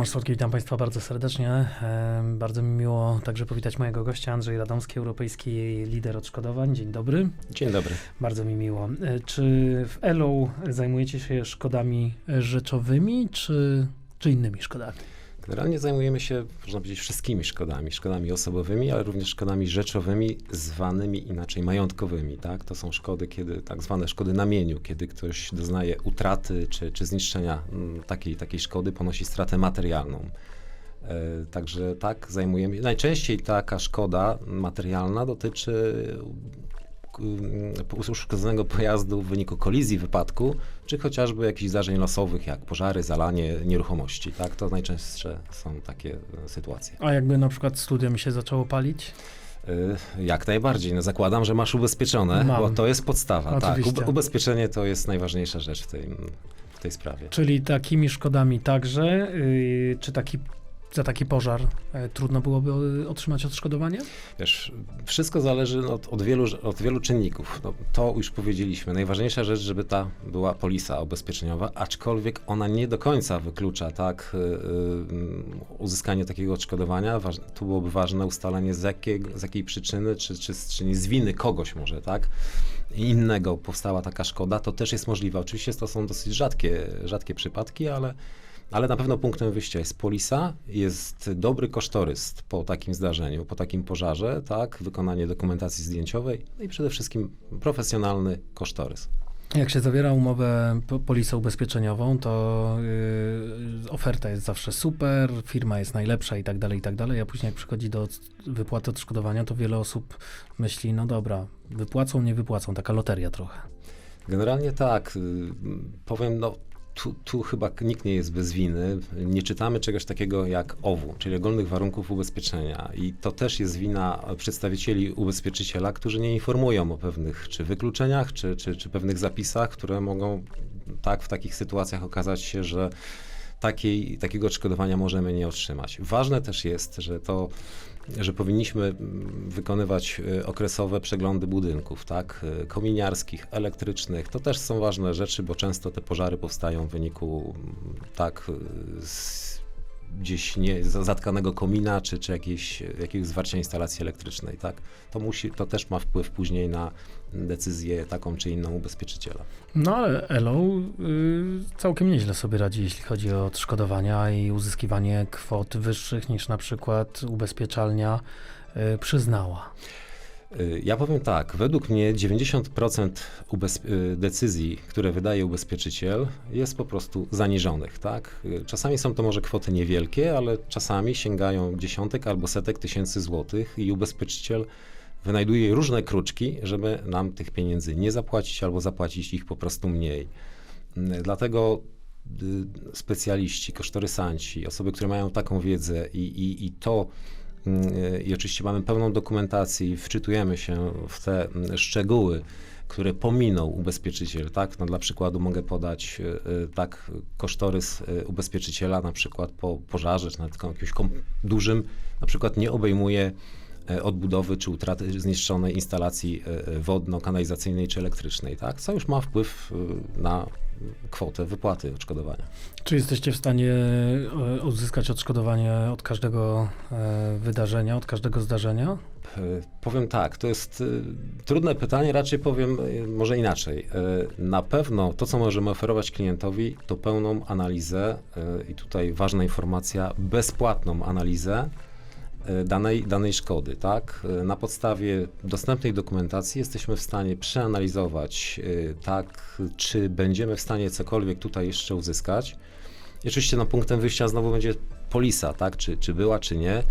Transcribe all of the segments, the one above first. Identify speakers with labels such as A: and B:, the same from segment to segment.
A: Tomasz Słodki, witam Państwa bardzo serdecznie. Bardzo mi miło także powitać mojego gościa, Andrzej Radomski, europejski lider odszkodowań. Dzień dobry.
B: Dzień dobry.
A: Bardzo mi miło. E, Czy w ELO zajmujecie się szkodami rzeczowymi, czy, czy innymi szkodami?
B: Generalnie zajmujemy się, można powiedzieć, wszystkimi szkodami. Szkodami osobowymi, ale również szkodami rzeczowymi, zwanymi inaczej majątkowymi. Tak? To są szkody, kiedy tak zwane szkody na mieniu, kiedy ktoś doznaje utraty czy, czy zniszczenia mm, takiej, takiej szkody, ponosi stratę materialną. E, Także tak, zajmujemy. Najczęściej taka szkoda materialna dotyczy uszkodzonego pojazdu w wyniku kolizji, wypadku, czy chociażby jakichś zdarzeń losowych, jak pożary, zalanie nieruchomości. Tak, to najczęstsze są takie e, sytuacje.
A: A jakby na przykład studio mi się zaczęło palić?
B: Y, Jak najbardziej. No zakładam, że masz ubezpieczone,
A: Mam.
B: bo to jest podstawa. Tak,
A: Oczywiście.
B: ube- ubezpieczenie to jest najważniejsza rzecz w tej, w tej sprawie.
A: Czyli takimi szkodami także, y, czy taki, za taki pożar e, trudno byłoby y, otrzymać odszkodowanie?
B: Wiesz, wszystko zależy od, od, wielu, od wielu czynników. No, to już powiedzieliśmy. Najważniejsza rzecz, żeby ta była polisa ubezpieczeniowa, aczkolwiek ona nie do końca wyklucza tak, y, uzyskanie takiego odszkodowania. Tu byłoby ważne ustalenie z, jakiego, z jakiej przyczyny, czy, czy, czy nie z winy kogoś może, tak? Innego powstała taka szkoda, to też jest możliwe. Oczywiście to są dosyć rzadkie, rzadkie przypadki, ale ale na pewno punktem wyjścia jest polisa, jest dobry kosztorys po takim zdarzeniu, po takim pożarze, tak, wykonanie dokumentacji zdjęciowej no i przede wszystkim profesjonalny kosztorys.
A: Jak się zawiera umowę po- polisę ubezpieczeniową, to yy, oferta jest zawsze super, firma jest najlepsza i tak dalej, i tak dalej, a później jak przychodzi do wypłaty odszkodowania, to wiele osób myśli, no dobra, wypłacą, nie wypłacą, taka loteria trochę.
B: Generalnie tak, powiem, no tu, tu chyba nikt nie jest bez winy. Nie czytamy czegoś takiego jak OWU, czyli ogólnych warunków ubezpieczenia. I to też jest wina przedstawicieli ubezpieczyciela, którzy nie informują o pewnych czy wykluczeniach, czy, czy, czy pewnych zapisach, które mogą tak w takich sytuacjach okazać się, że takiej, takiego odszkodowania możemy nie otrzymać. Ważne też jest, że to, że powinniśmy mm, wykonywać e, okresowe przeglądy budynków, tak, e, kominiarskich, elektrycznych. To też są ważne rzeczy, bo często te pożary powstają w wyniku mm, tak e, z, gdzieś nie, za- zatkanego komina, czy, czy jakiegoś, jakiegoś zwarcia instalacji elektrycznej, tak. To musi, to też ma wpływ później na decyzję taką czy inną ubezpieczyciela.
A: No ale ELO y, całkiem nieźle sobie radzi, jeśli chodzi o odszkodowania i uzyskiwanie kwot wyższych niż na przykład ubezpieczalnia y, przyznała.
B: Y, Ja powiem tak, według mnie 90% ubez- y, decyzji, które wydaje ubezpieczyciel, jest po prostu zaniżonych, tak? Y, Czasami są to może kwoty niewielkie, ale czasami sięgają dziesiątek albo setek tysięcy złotych i ubezpieczyciel wynajduje różne kruczki, żeby nam tych pieniędzy nie zapłacić albo zapłacić ich po prostu mniej. Dlatego specjaliści, kosztorysanci, osoby, które mają taką wiedzę i, i, i to I oczywiście mamy pełną dokumentację i wczytujemy się w te mm, szczegóły, które pominął ubezpieczyciel, tak? No dla przykładu mogę podać y, y, tak kosztorys ubezpieczyciela na przykład po pożarze, czy taką jakimś dużym, na przykład nie obejmuje e, odbudowy czy utraty zniszczonej instalacji e, e, wodno-kanalizacyjnej czy elektrycznej, tak? Co już ma wpływ na kwotę wypłaty odszkodowania.
A: Czy jesteście w stanie e, uzyskać odszkodowanie od każdego e, wydarzenia, od każdego zdarzenia?
B: E, Powiem tak, to jest trudne pytanie, raczej powiem może inaczej. E, Na pewno to, co możemy oferować klientowi, to pełną analizę i tutaj ważna informacja, bezpłatną analizę danej, danej szkody, tak? E, Na podstawie dostępnej dokumentacji jesteśmy w stanie przeanalizować, y, tak, czy będziemy w stanie cokolwiek tutaj jeszcze uzyskać. I oczywiście no, punktem wyjścia znowu będzie polisa, tak? Czy, czy była, czy nie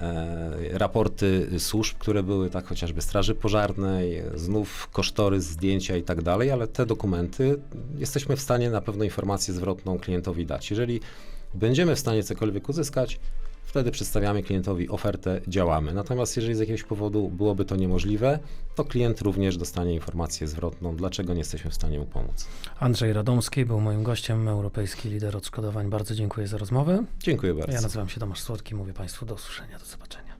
B: e, raporty służb, które były, tak chociażby Straży Pożarnej, znów kosztory, zdjęcia i tak dalej, ale te dokumenty jesteśmy w stanie na pewno informację zwrotną klientowi dać. Jeżeli będziemy w stanie cokolwiek uzyskać, wtedy przedstawiamy klientowi ofertę, działamy. Natomiast jeżeli z jakiegoś powodu byłoby to niemożliwe, to klient również dostanie informację zwrotną, dlaczego nie jesteśmy w stanie mu pomóc.
A: Andrzej Radomski był moim gościem, europejski lider odszkodowań. Bardzo dziękuję za rozmowę.
B: Dziękuję bardzo.
A: Ja nazywam się Tomasz Słodki, mówię Państwu do usłyszenia, do zobaczenia.